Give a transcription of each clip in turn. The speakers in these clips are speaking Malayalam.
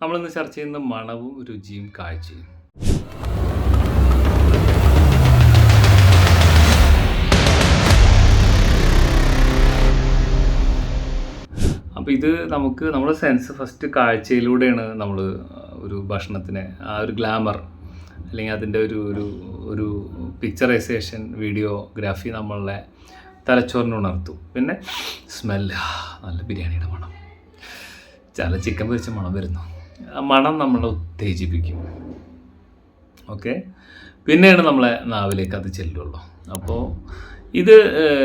നമ്മളിന്ന് ചർച്ച ചെയ്യുന്ന മണവും രുചിയും കാഴ്ചയും. അപ്പോൾ ഇത് നമുക്ക് നമ്മുടെ സെൻസ് ഫസ്റ്റ് കാഴ്ചയിലൂടെയാണ് നമ്മൾ ഒരു ഭക്ഷണത്തിനെ ആ ഒരു ഗ്ലാമർ അല്ലെങ്കിൽ അതിന്റെ ഒരു ഒരു ഒരു പിക്ചറൈസേഷൻ വീഡിയോഗ്രാഫി നമ്മളെ തലച്ചോറിന് പിന്നെ സ്മെല്ല് നല്ല ബിരിയാണിയുടെ മണം. ചില ചിക്കൻ പൊരിച്ച മണം വരുന്നു. മണം നമ്മളെ ഉത്തേജിപ്പിക്കും. ഓക്കെ? പിന്നെയാണ് നമ്മളെ നാവിലേക്ക് അത് ചെല്ലുള്ളൂ. അപ്പോൾ ഇത്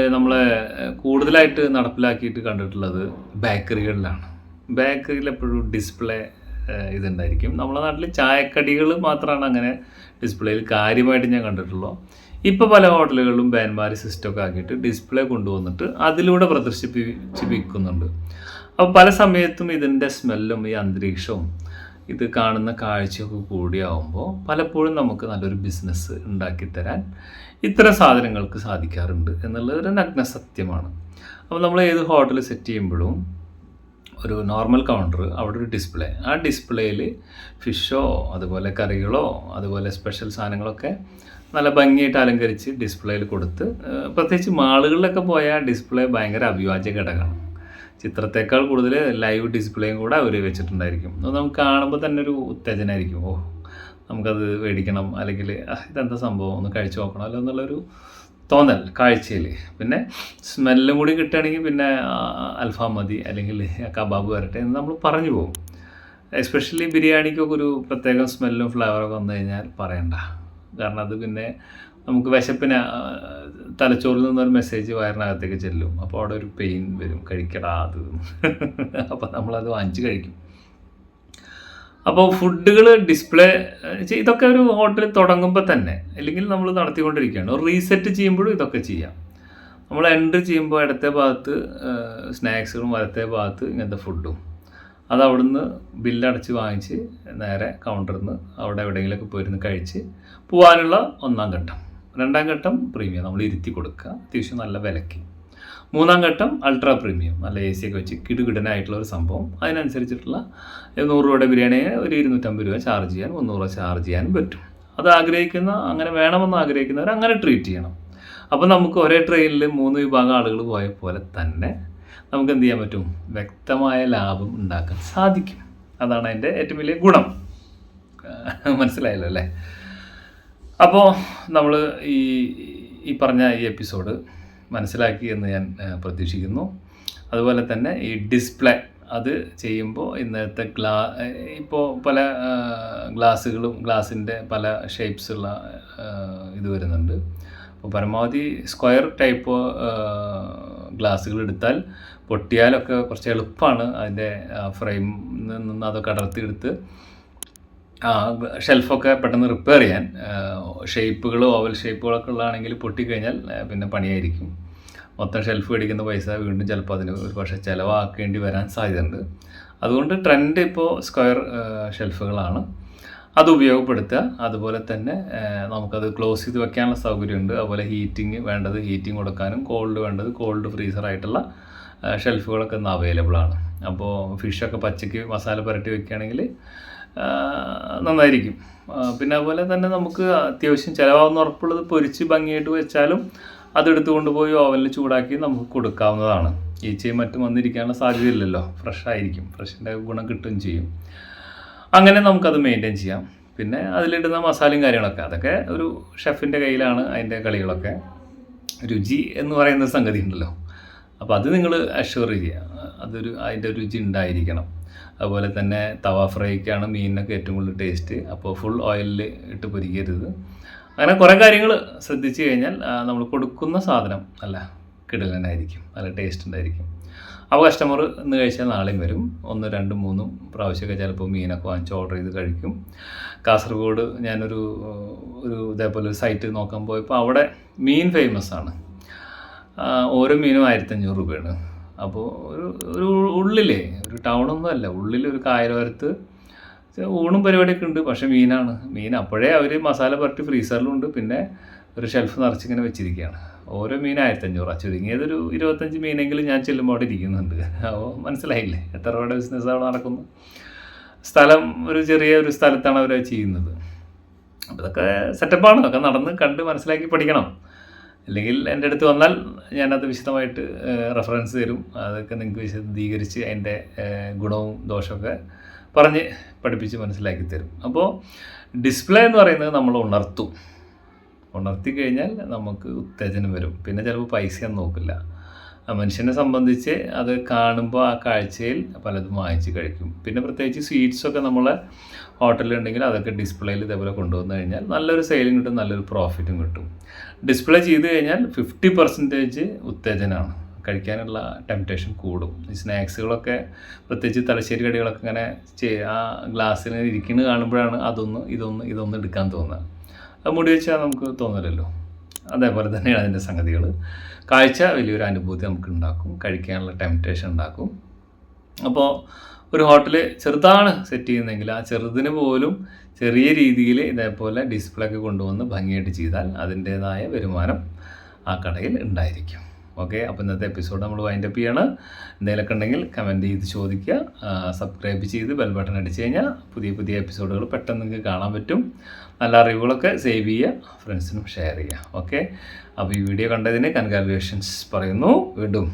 നമ്മളെ കൂടുതലായിട്ട് നടപ്പിലാക്കിയിട്ട് കണ്ടിട്ടുള്ളത് ബേക്കറികളിലാണ്. ബേക്കറിയിൽ എപ്പോഴും ഡിസ്പ്ലേ ഇതുണ്ടായിരിക്കും. നമ്മളെ നാട്ടിൽ ചായക്കടികൾ മാത്രമാണ് അങ്ങനെ ഡിസ്പ്ലേയിൽ കാര്യമായിട്ട് ഞാൻ കണ്ടിട്ടുള്ളൂ. ഇപ്പോൾ പല ഹോട്ടലുകളിലും ബാൻമാരി സിസ്റ്റമൊക്കെ ആക്കിയിട്ട് ഡിസ്പ്ലേ കൊണ്ടുവന്നിട്ട് അതിലൂടെ പ്രദർശിപ്പിക്കുന്നുണ്ട് അപ്പോൾ പല സമയത്തും ഇതിന്റെ സ്മെല്ലും ഈ അന്തരീക്ഷവും ഇത് കാണുന്ന കാഴ്ചയൊക്കെ കൂടിയാവുമ്പോൾ പലപ്പോഴും നമുക്ക് നല്ലൊരു ബിസിനസ് ഉണ്ടാക്കിത്തരാൻ ഇത്തരം സാധനങ്ങൾക്ക് സാധിക്കാറുണ്ട് എന്നുള്ളത് ഒരു നഗ്ന സത്യമാണ്. അപ്പോൾ നമ്മൾ ഏത് ഹോട്ടൽ സെറ്റ് ചെയ്യുമ്പോഴും ഒരു നോർമൽ കൗണ്ടർ അവിടെ ഒരു ഡിസ്പ്ലേ ആ ഡിസ്പ്ലേയിൽ ഫിഷോ അതുപോലെ കറികളോ അതുപോലെ സ്പെഷ്യൽ സാധനങ്ങളൊക്കെ നല്ല ഭംഗിയായിട്ട് അലങ്കരിച്ച് ഡിസ്പ്ലേയിൽ കൊടുത്ത് പ്രത്യേകിച്ച് മാളുകളിലൊക്കെ പോയാൽ ഡിസ്പ്ലേ ഭയങ്കര അഭിവാജ്യ ഘടകമാണ്. ചിത്രത്തേക്കാൾ കൂടുതൽ ലൈവ് ഡിസ്പ്ലേയും കൂടെ അവർ വെച്ചിട്ടുണ്ടായിരിക്കും. അത് നമുക്ക് കാണുമ്പോൾ തന്നെ ഒരു ഉത്തേജനമായിരിക്കും ഓ നമുക്കത് മേടിക്കണം അല്ലെങ്കിൽ ഇതെന്താ സംഭവം? ഒന്ന് കഴിച്ചു നോക്കണമല്ലോ എന്നുള്ളൊരു തോന്നൽ കാഴ്ചയിൽ പിന്നെ സ്മെല്ലും കൂടി കിട്ടുകയാണെങ്കിൽ പിന്നെ അൽഫാം മതി അല്ലെങ്കിൽ കബാബ് വരട്ടെ എന്ന് നമ്മൾ പറഞ്ഞു പോകും. എസ്പെഷ്യലി ബിരിയാണിക്കൊക്കെ ഒരു പ്രത്യേകം സ്മെല്ലും ഫ്ലേവറൊക്കെ വന്നു കഴിഞ്ഞാൽ പറയണ്ട. കാരണം അത് പിന്നെ നമുക്ക് വിശപ്പിന് തലച്ചോറിൽ നിന്നൊരു മെസ്സേജ് വയറിനകത്തേക്ക് ചെല്ലും. അപ്പോൾ അവിടെ ഒരു പെയിൻ വരും. കഴിക്കടാ അത്. അപ്പോൾ നമ്മളത് വാങ്ങിച്ച് കഴിക്കും. അപ്പോൾ ഫുഡുകൾ ഡിസ്പ്ലേ ഇതൊക്കെ ഒരു ഹോട്ടൽ തുടങ്ങുമ്പോൾ തന്നെ അല്ലെങ്കിൽ നമ്മൾ നടത്തിക്കൊണ്ടിരിക്കുകയാണ്. റീസെറ്റ് ചെയ്യുമ്പോഴും ഇതൊക്കെ ചെയ്യാം. നമ്മൾ എൻട്രി ചെയ്യുമ്പോൾ ഇടത്തെ ഭാഗത്ത് സ്നാക്സുകളും വലത്തെ ഭാഗത്ത് ഇങ്ങനത്തെ ഫുഡും അത് അവിടുന്ന് ബില്ലടച്ച് വാങ്ങിച്ച് നേരെ കൗണ്ടറിൽ നിന്ന് അവിടെ എവിടെയെങ്കിലുമൊക്കെ പോയിരുന്ന് കഴിച്ച് പോകാനുള്ള ഒന്നാം ഘട്ടം. രണ്ടാം ഘട്ടം പ്രീമിയം. നമ്മൾ ഇരുത്തി കൊടുക്കുക. അത്യാവശ്യം നല്ല വിലയ്ക്ക്. മൂന്നാം ഘട്ടം അൾട്രാ പ്രീമിയം നല്ല എ സി ഒക്കെ വെച്ച് കിടുകിടനായിട്ടുള്ള ഒരു സംഭവം. അതിനനുസരിച്ചിട്ടുള്ള നൂറ് രൂപയുടെ ബിരിയാണിയെ ഒരു ഇരുന്നൂറ്റമ്പത് രൂപ ചാർജ് ചെയ്യാൻ മുന്നൂറ് രൂപ ചാർജ് ചെയ്യാൻ പറ്റും. അത് ആഗ്രഹിക്കുന്ന അങ്ങനെ വേണമെന്ന് ആഗ്രഹിക്കുന്നവർ അങ്ങനെ ട്രീറ്റ് ചെയ്യണം. അപ്പോൾ നമുക്ക് ഒരേ ട്രെയിനിൽ മൂന്ന് വിഭാഗം ആളുകൾ പോയ പോലെ തന്നെ നമുക്ക് എന്ത് ചെയ്യാൻ പറ്റും? വ്യക്തമായ ലാഭം ഉണ്ടാക്കാൻ സാധിക്കും. അതാണ് അതിന്റെ ഏറ്റവും വലിയ ഗുണം. മനസ്സിലായല്ലോ അല്ലേ? അപ്പോൾ നമ്മൾ ഈ ഈ പറഞ്ഞ ഈ എപ്പിസോഡ് മനസ്സിലാക്കി എന്ന് ഞാൻ പ്രതീക്ഷിക്കുന്നു. അതുപോലെ തന്നെ ഈ ഡിസ്പ്ലേ അത് ചെയ്യുമ്പോൾ ഇന്നത്തെ ഗ്ലാ ഇപ്പോൾ പല ഗ്ലാസ്സുകളും ഗ്ലാസിന്റെ പല ഷേപ്സുള്ള ഇത് വരുന്നുണ്ട്. അപ്പോൾ പരമാവധി സ്ക്വയർ ടൈപ്പ് ഗ്ലാസ്സുകൾ എടുത്താൽ പൊട്ടിയാലൊക്കെ കുറച്ച് എളുപ്പമാണ് അതിന്റെ ഫ്രെയിമിൽ നിന്ന് അതൊക്കെ അടർത്തിയെടുത്ത് ഷെൽഫൊക്കെ പെട്ടെന്ന് റിപ്പയർ ചെയ്യാൻ. ഷേപ്പുകൾ ഓവൽ ഷേപ്പുകളൊക്കെ ഉള്ളതാണെങ്കിൽ പൊട്ടിക്കഴിഞ്ഞാൽ പിന്നെ പണിയായിരിക്കും. മൊത്തം ഷെൽഫ് മേടിക്കുന്ന പൈസ വീണ്ടും ചിലപ്പോൾ അതിന് ഒരു പക്ഷേ ചിലവാക്കേണ്ടി വരാൻ സാധ്യതയുണ്ട്. അതുകൊണ്ട് ട്രെൻഡ് ഇപ്പോൾ സ്ക്വയർ ഷെൽഫുകളാണ് അത് ഉപയോഗപ്പെടുത്തുക. അതുപോലെ തന്നെ നമുക്കത് ക്ലോസ് ചെയ്ത് വെക്കാനുള്ള സൗകര്യമുണ്ട്. അതുപോലെ ഹീറ്റിംഗ് വേണ്ടത് ഹീറ്റിംഗ് കൊടുക്കാനും കോൾഡ് വേണ്ടത് കോൾഡ് ഫ്രീസറായിട്ടുള്ള ഷെൽഫുകളൊക്കെ ഇന്ന് അവൈലബിൾ ആണ്. അപ്പോൾ ഫിഷൊക്കെ പച്ചയ്ക്ക് മസാല പുരട്ടി വെക്കുകയാണെങ്കിൽ നന്നായിരിക്കും. പിന്നെ അതുപോലെ തന്നെ നമുക്ക് അത്യാവശ്യം ചിലവാകുന്ന ഉറപ്പുള്ളത് പൊരിച്ച് ഭംഗിയായിട്ട് വെച്ചാലും അതെടുത്ത് കൊണ്ടുപോയി ഓവനിൽ ചൂടാക്കി നമുക്ക് കൊടുക്കാവുന്നതാണ്. ഈച്ചയും മറ്റും വന്നിരിക്കാനുള്ള സാധ്യതയില്ലല്ലോ. ഫ്രഷ് ആയിരിക്കും. ഫ്രഷിന്റെ ഗുണം കിട്ടുകയും ചെയ്യും. അങ്ങനെ നമുക്കത് മെയിന്റെയിൻ ചെയ്യാം. പിന്നെ അതിലിടുന്ന മസാലയും കാര്യങ്ങളൊക്കെ അതൊക്കെ ഒരു ഷെഫിന്റെ കയ്യിലാണ് അതിന്റെ കളികളൊക്കെ. രുചി എന്ന് പറയുന്ന സംഗതി ഉണ്ടല്ലോ. അപ്പോൾ അത് നിങ്ങൾ അഷ്യൂർ ചെയ്യുക. അതൊരു അതിന്റെ രുചി ഉണ്ടായിരിക്കണം. അതുപോലെ തന്നെ തവ ഫ്രൈക്കാണ് മീനിനൊക്കെ ഏറ്റവും കൂടുതൽ ടേസ്റ്റ് അപ്പോൾ ഫുൾ ഓയിലിൽ ഇട്ട് പൊരിക്കരുത്. അങ്ങനെ കുറേ കാര്യങ്ങൾ ശ്രദ്ധിച്ചു കഴിഞ്ഞാൽ നമ്മൾ കൊടുക്കുന്ന സാധനം നല്ല കിടലനായിരിക്കും നല്ല ടേസ്റ്റ് ഉണ്ടായിരിക്കും. അപ്പോൾ കസ്റ്റമർ ഇന്ന് കഴിച്ചാൽ നാളെയും വരും. ഒന്ന് രണ്ടും മൂന്നും പ്രാവശ്യമൊക്കെ ചിലപ്പോൾ മീനൊക്കെ വാങ്ങിച്ച് ഓർഡർ ചെയ്ത് കഴിക്കും. കാസർഗോഡ് ഞാനൊരു ഒരു ഇതേപോലെ ഒരു സൈറ്റ് നോക്കാൻ പോയപ്പോൾ അവിടെ മീൻ ഫേമസ് ആണ്. ഓരോ മീനും ആയിരത്തഞ്ഞൂറ് രൂപയാണ്. അപ്പോൾ ഒരു ഒരു ഉള്ളിലേ ഒരു ടൗണൊന്നും അല്ല ഉള്ളിൽ ഒരു കായലോരത്ത് ഊണും പരിപാടിയൊക്കെ ഉണ്ട് പക്ഷേ മീനാണ്. മീൻ അപ്പോഴേ അവർ മസാല പുരട്ടി ഫ്രീസറിലുണ്ട് പിന്നെ ഒരു ഷെൽഫ് നിറച്ചിങ്ങനെ വെച്ചിരിക്കുകയാണ്. ഓരോ മീൻ ആയിരത്തഞ്ഞൂറ്. ചുരുങ്ങിയതൊരു ഇരുപത്തഞ്ച് മീനെങ്കിലും ഞാൻ ചെല്ലുമ്പോൾ അവിടെ ഇരിക്കുന്നുണ്ട്. അപ്പോൾ മനസ്സിലായില്ലേ എത്ര രൂപയുടെ ബിസിനസ് അവിടെ നടക്കുന്നു. സ്ഥലം ഒരു ചെറിയ ഒരു സ്ഥലത്താണ് അവർ ചെയ്യുന്നത്. അപ്പോൾ ഇതൊക്കെ സെറ്റപ്പാണ് അതൊക്കെ നടന്ന് കണ്ട് മനസ്സിലാക്കി പഠിക്കണം. അല്ലെങ്കിൽ എന്റെ അടുത്ത് വന്നാൽ ഞാനത് വിശദമായിട്ട് റെഫറൻസ് തരും. അതൊക്കെ നിങ്ങൾക്ക് വിശദീകരിച്ച് അതിന്റെ ഗുണവും ദോഷമൊക്കെ പറഞ്ഞ് പഠിപ്പിച്ച് മനസ്സിലാക്കി തരും. അപ്പോൾ ഡിസ്പ്ലേ എന്ന് പറയുന്നത് നമ്മൾ ഉണർത്തും. ഉണർത്തി കഴിഞ്ഞാൽ നമുക്ക് ഉത്തേജനം വരും. പിന്നെ ചിലപ്പോൾ പൈസയൊന്നും നോക്കില്ല. മനുഷ്യനെ സംബന്ധിച്ച് അത് കാണുമ്പോൾ ആ കാഴ്ചയിൽ പലതും വാങ്ങിച്ച് കഴിക്കും. പിന്നെ പ്രത്യേകിച്ച് സ്വീറ്റ്സൊക്കെ നമ്മളെ ഹോട്ടലിലുണ്ടെങ്കിൽ അതൊക്കെ ഡിസ്പ്ലേയിൽ ഇതേപോലെ കൊണ്ടുവന്നു കഴിഞ്ഞാൽ നല്ലൊരു സെയിലും കിട്ടും നല്ലൊരു പ്രോഫിറ്റും കിട്ടും. ഡിസ്പ്ലേ ചെയ്ത് കഴിഞ്ഞാൽ ഫിഫ്റ്റി പെർസെന്റേജ് ഉത്തേജനമാണ് കഴിക്കാനുള്ള ടെംപ്റ്റേഷൻ കൂടും. ഈ സ്നാക്സുകളൊക്കെ പ്രത്യേകിച്ച് തലശ്ശേരി കടികളൊക്കെ ഇങ്ങനെ ആ ഗ്ലാസ്സിൽ ഇരിക്കുന്നത് കാണുമ്പോഴാണ് അതൊന്ന് ഇതൊന്ന് ഇതൊന്ന് എടുക്കാൻ തോന്നുക. അത് മുടി വെച്ചാൽ നമുക്ക് തോന്നില്ലല്ലോ അതേപോലെ തന്നെയാണ് അതിന്റെ സംഗതികൾ കാഴ്ച വലിയൊരു അനുഭൂതി നമുക്ക് ഉണ്ടാക്കും. കഴിക്കാനുള്ള ടെംപ്റ്റേഷൻ ഉണ്ടാക്കും. അപ്പോൾ ഒരു ഹോട്ടൽ ചെറുതാണ് സെറ്റ് ചെയ്യുന്നതെങ്കിൽ ആ ചെറുതിന് പോലും ചെറിയ രീതിയിൽ ഇതേപോലെ ഡിസ്പ്ലേ ഒക്കെ കൊണ്ടുവന്ന് ഭംഗിയായിട്ട് ചെയ്താൽ അതിന്റേതായ വരുമാനം ആ കടയിൽ ഉണ്ടായിരിക്കും. ഓക്കെ അപ്പോൾ ഇന്നത്തെ എപ്പിസോഡ് നമ്മൾ വൈൻഡപ്പ് ചെയ്യാണ്. എന്തെങ്കിലുമൊക്കെ ഉണ്ടെങ്കിൽ കമന്റ് ചെയ്ത് ചോദിക്കുക. സബ്സ്ക്രൈബ് ചെയ്ത് ബെൽ ബട്ടൺ അടിച്ച് കഴിഞ്ഞാൽ പുതിയ പുതിയ എപ്പിസോഡുകൾ പെട്ടെന്ന് നിങ്ങൾക്ക് കാണാൻ പറ്റും. നല്ല അറിവുകളൊക്കെ സേവ് ചെയ്യുക ഫ്രണ്ട്സിനും ഷെയർ ചെയ്യുക. ഓക്കെ അപ്പോൾ ഈ വീഡിയോ കണ്ടതിന് കൺഗ്രാജുലേഷൻസ് പറയുന്നു. വീണ്ടും